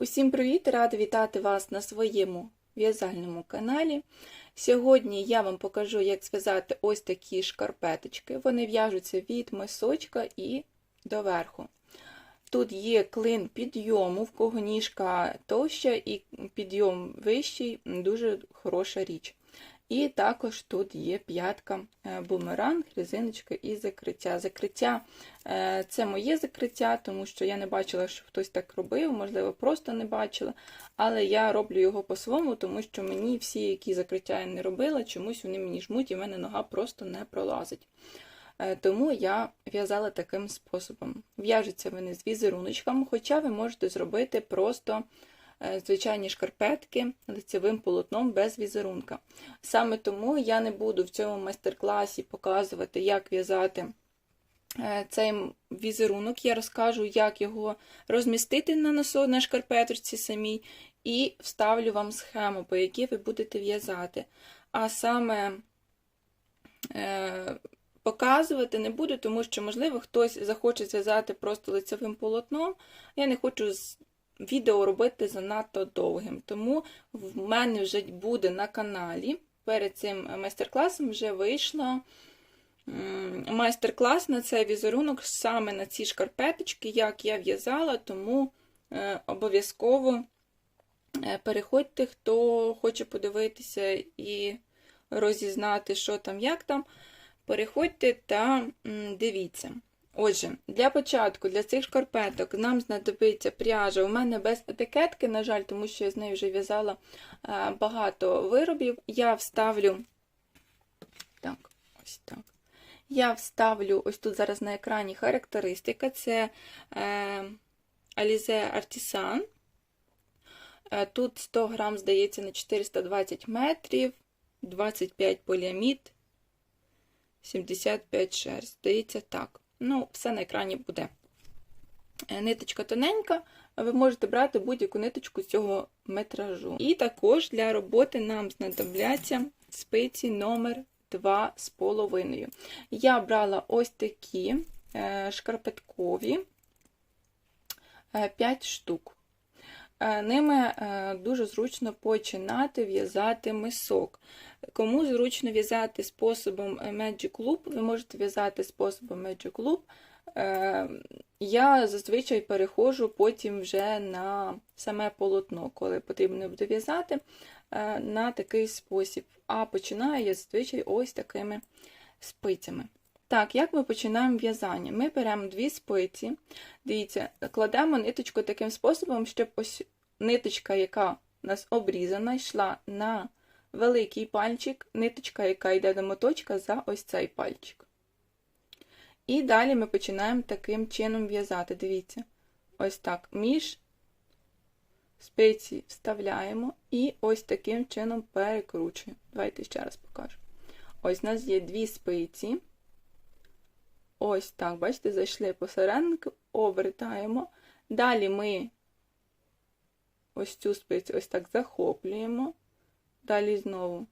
Усім привіт! Рада вітати вас на своєму в'язальному каналі. Сьогодні я вам покажу, як зв'язати ось такі шкарпеточки. Вони в'яжуться від мисочка і до верху. Тут є клин підйому, в кого ніжка товща і підйом вищий, дуже хороша річ. І також тут є п'ятка е, бумеранг, резиночка і закриття. Закриття е, це моє закриття, тому що я не бачила, що хтось так робив, можливо, просто не бачила. Але я роблю його по-своєму, тому що мені всі, які закриття я не робила, чомусь вони мені жмуть і в мене нога просто не пролазить. Е, Тому я в'язала таким способом. В'яжуться вони з візеруночком, хоча ви можете зробити просто звичайні шкарпетки лицевим полотном без візерунка. Саме тому я не буду в цьому майстер-класі показувати, як в'язати цей візерунок. Я розкажу, як його розмістити на носу на шкарпеточці самій, і вставлю вам схему, по якій ви будете в'язати. А саме е, показувати не буду, тому що, можливо, хтось захоче зв'язати просто лицевим полотном. Я не хочу відео робити занадто довгим. Тому в мене вже буде на каналі. Перед цим майстер-класом вже вийшло майстер-клас на цей візерунок саме на ці шкарпеточки, як я в'язала, тому е, обов'язково е, переходьте, хто хоче подивитися і розізнати, що там, як там. Переходьте та дивіться. Отже, для початку, для цих шкарпеток нам знадобиться пряжа. У мене без етикетки, на жаль, тому що я з нею вже в'язала е, багато виробів. Я вставлю. Так, ось так. Я вставлю ось тут зараз на екрані характеристика це е, Alize Artisan. Е, тут 100 грам, здається, на 420 метрів, 25 поліамід, 75 шерсть. Здається, так. Ну, все на екрані буде. Ниточка тоненька, ви можете брати будь-яку ниточку з цього метражу. І також для роботи нам знадобляться спиці номер 2,5. Я брала ось такі шкарпеткові 5 штук. Ними дуже зручно починати в'язати мисок. Кому зручно в'язати способом Magic Loop, ви можете в'язати способом Magic Loop. Я зазвичай переходжу потім вже на саме полотно, коли потрібно буде в'язати на такий спосіб. А починаю я зазвичай ось такими спицями. Так, як ми починаємо в'язання? Ми беремо дві спиці, дивіться, кладемо ниточку таким способом, щоб ось ниточка, яка у нас обрізана, йшла на великий пальчик, ниточка, яка йде до моточка, за ось цей пальчик. І далі ми починаємо таким чином в'язати. Дивіться, ось так між спиці вставляємо і ось таким чином перекручуємо. Давайте ще раз покажу. Ось у нас є дві спиці. Ось так, бачите, зайшли посерединку, обертаємо. Далі ми ось цю спицю ось так захоплюємо. Далі знову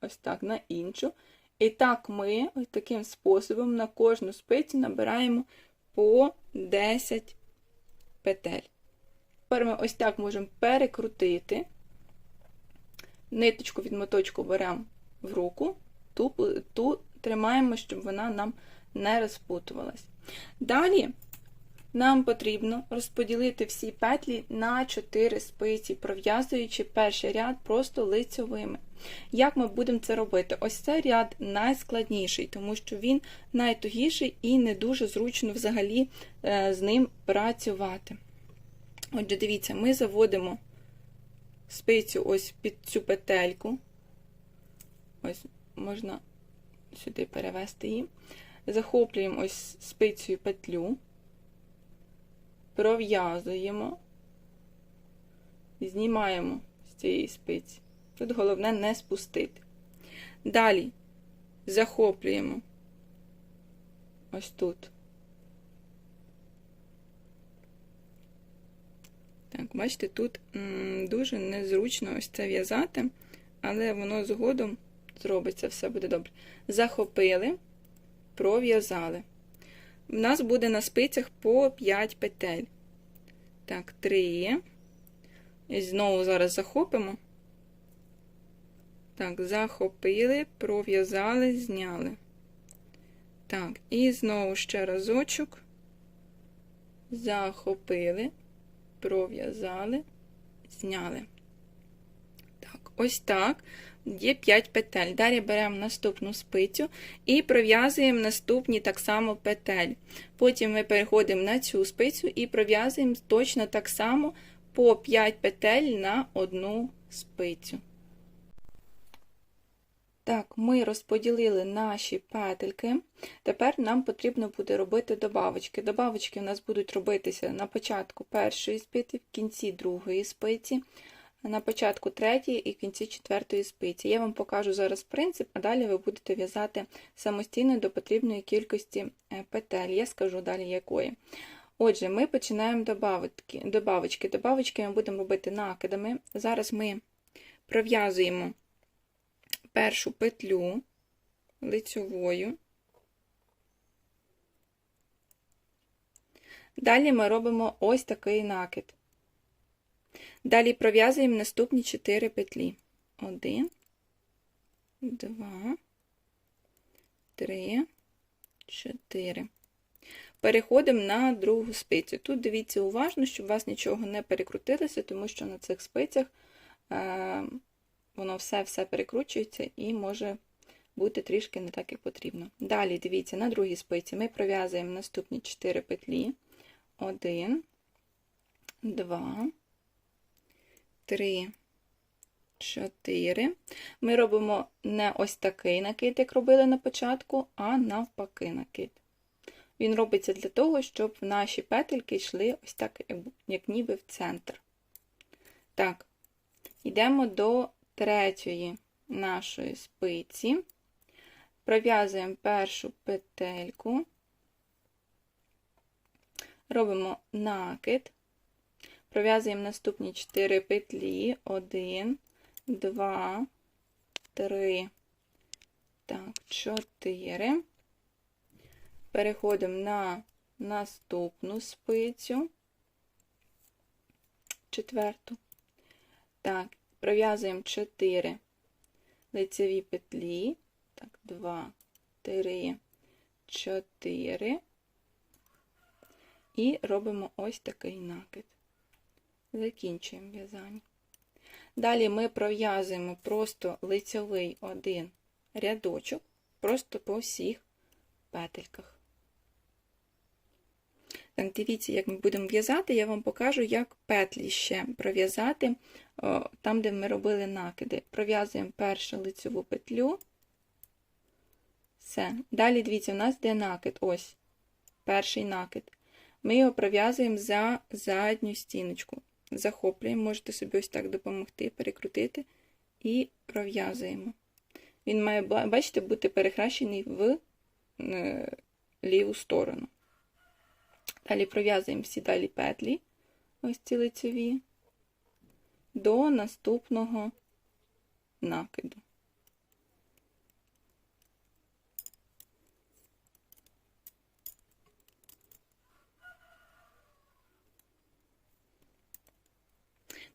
ось так на іншу. І так ми ось таким способом на кожну спицю набираємо по 10 петель. Тепер ми ось так можемо перекрутити. Ниточку від моточку беремо в руку, ту, ту тримаємо, щоб вона нам не розпутувалась. Далі нам потрібно розподілити всі петлі на 4 спиці, пров'язуючи перший ряд просто лицьовими. Як ми будемо це робити? Ось цей ряд найскладніший, тому що він найтугіший і не дуже зручно взагалі е, з ним працювати. Отже, дивіться, ми заводимо спицю ось під цю петельку. Ось можна сюди перевести її. Захоплюємо ось спицею петлю пров'язуємо, знімаємо з цієї спиці. Тут головне не спустити. Далі захоплюємо ось тут. Так, бачите, тут дуже незручно ось це в'язати, але воно згодом зробиться, все буде добре. Захопили, пров'язали. У нас буде на спицях по 5 петель. Так, три. І знову зараз захопимо. Так, захопили, пров'язали, зняли. Так, і знову ще разочок. Захопили, пров'язали, зняли. Ось так. Є 5 петель. Далі беремо наступну спицю і пров'язуємо наступні так само петель. Потім ми переходимо на цю спицю і пров'язуємо точно так само по 5 петель на одну спицю. Так, ми розподілили наші петельки. Тепер нам потрібно буде робити добавочки. Добавочки у нас будуть робитися на початку першої спиці, в кінці другої спиці, на початку третьої і кінці четвертої спиці. Я вам покажу зараз принцип, а далі ви будете в'язати самостійно до потрібної кількості е, петель. Я скажу далі якої. Отже, ми починаємо добавочки. Добавочки Добавочки ми будемо робити накидами. Зараз ми пров'язуємо першу петлю лицьовою. Далі ми робимо ось такий накид. Далі пров'язуємо наступні 4 петлі. 1, 2, 3, 4. Переходимо на другу спицю. Тут дивіться уважно, щоб у вас нічого не перекрутилося, тому що на цих спицях е, воно все-все перекручується і може бути трішки не так, як потрібно. Далі, дивіться, на другій спиці ми пров'язуємо наступні 4 петлі. 1, 2, 3, 4. Ми робимо не ось такий накид, як робили на початку, а навпаки накид. Він робиться для того, щоб наші петельки йшли ось так, як ніби в центр. Так, йдемо до третьої нашої спиці, пров'язуємо першу петельку, робимо накид, пров'язуємо наступні 4 петлі, 1, 2, 3, так, 4. Переходимо на наступну спицю, четверту. Так, пров'язуємо 4 лицеві петлі. Так, 2, 3, 4. І робимо ось такий накид. Закінчуємо в'язання. Далі ми пров'язуємо просто лицьовий один рядочок, просто по всіх петельках. Так, дивіться, як ми будемо в'язати, я вам покажу, як петлі ще пров'язати там, де ми робили накиди. Пров'язуємо першу лицеву петлю. Все. Далі, дивіться, у нас де накид. Ось, перший накид. Ми його пров'язуємо за задню стіночку. Захоплюємо, можете собі ось так допомогти, перекрутити і пров'язуємо. Він має, бачите, бути перехрещений в е, ліву сторону. Далі пров'язуємо всі далі петлі, ось ці лицеві, до наступного накиду.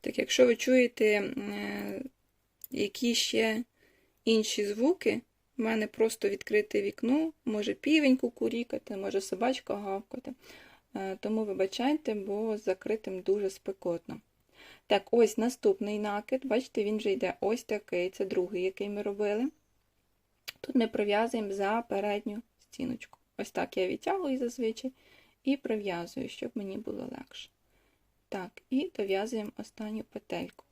Так, якщо ви чуєте, е, які ще інші звуки, в мене просто відкрите вікно, може півень кукурікати, може собачка гавкати. Е, тому вибачайте, бо з закритим дуже спекотно. Так, ось наступний накид, бачите, він вже йде ось такий, це другий, який ми робили. Тут ми пров'язуємо за передню стіночку. Ось так я відтягую зазвичай і пров'язую, щоб мені було легше. Так, і дов'язуємо останню петельку.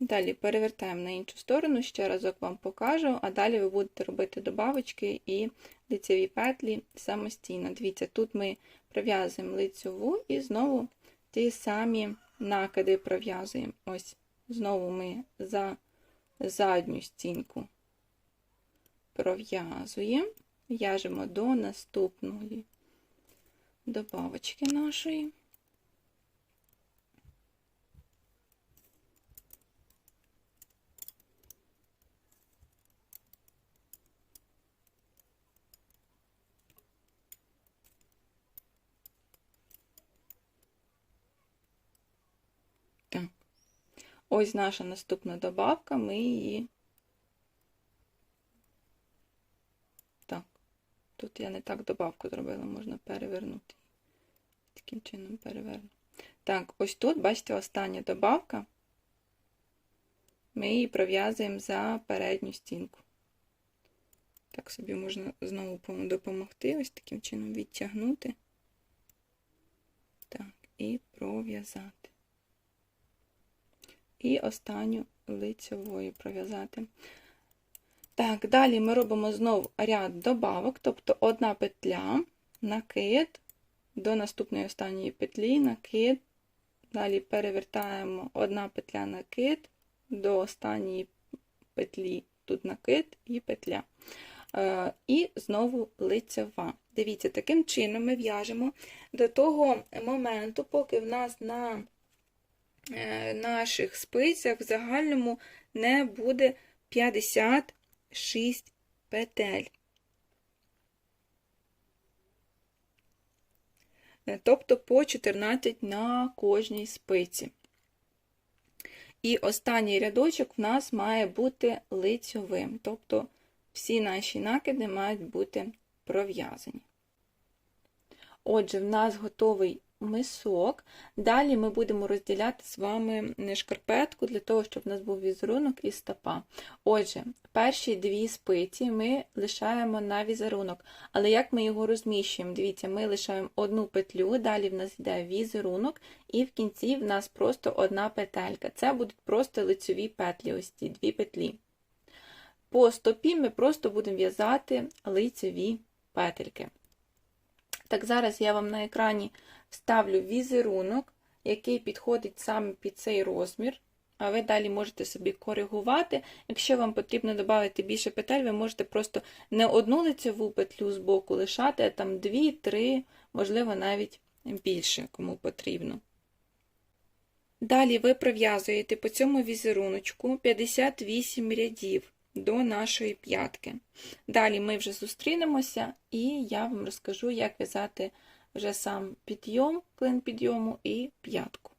Далі перевертаємо на іншу сторону, ще разок вам покажу, а далі ви будете робити добавочки і лицеві петлі самостійно. Дивіться, тут ми пров'язуємо лицеву і знову ті самі накиди пров'язуємо. Ось, знову ми за задню стінку пров'язуємо, в'яжемо до наступної добавочки нашої. Ось наша наступна добавка, ми її. Так, тут я не так добавку зробила, можна перевернути. Таким чином переверну. Так, ось тут, бачите, остання добавка. Ми її пров'язуємо за передню стінку. Так собі можна знову допомогти, ось таким чином відтягнути. Так, і пров'язати. І останню лицевою пров'язати. Так, далі ми робимо знову ряд добавок, тобто одна петля, накид, до наступної останньої петлі, накид, далі перевертаємо одна петля накид, до останньої петлі, тут накид і петля. Е, І знову лицева. Дивіться, таким чином ми в'яжемо до того моменту, поки в нас на наших спицях в загальному не буде 56 петель. Е, Тобто по 14 на кожній спиці. І останній рядочок в нас має бути лицьовим, тобто всі наші накиди мають бути пров'язані. Отже, в нас готовий мисок. Далі ми будемо розділяти з вами шкарпетку для того, щоб в нас був візерунок і стопа. Отже, перші дві спиці ми лишаємо на візерунок. Але як ми його розміщуємо? Дивіться, ми лишаємо одну петлю, далі в нас йде візерунок, і в кінці в нас просто одна петелька. Це будуть просто лицьові петлі, ось ці дві петлі. По стопі ми просто будемо в'язати лицеві петельки. Так, зараз я вам на екрані вставлю візерунок, який підходить саме під цей розмір. А ви далі можете собі коригувати. Якщо вам потрібно додати більше петель, ви можете просто не одну лицеву петлю з боку лишати, а там 2-3, можливо, навіть більше, кому потрібно. Далі ви пров'язуєте по цьому візеруночку 58 рядів до нашої п'ятки. Далі ми вже зустрінемося, і я вам розкажу, як в'язати вже сам підйом, клин підйому і п'ятку.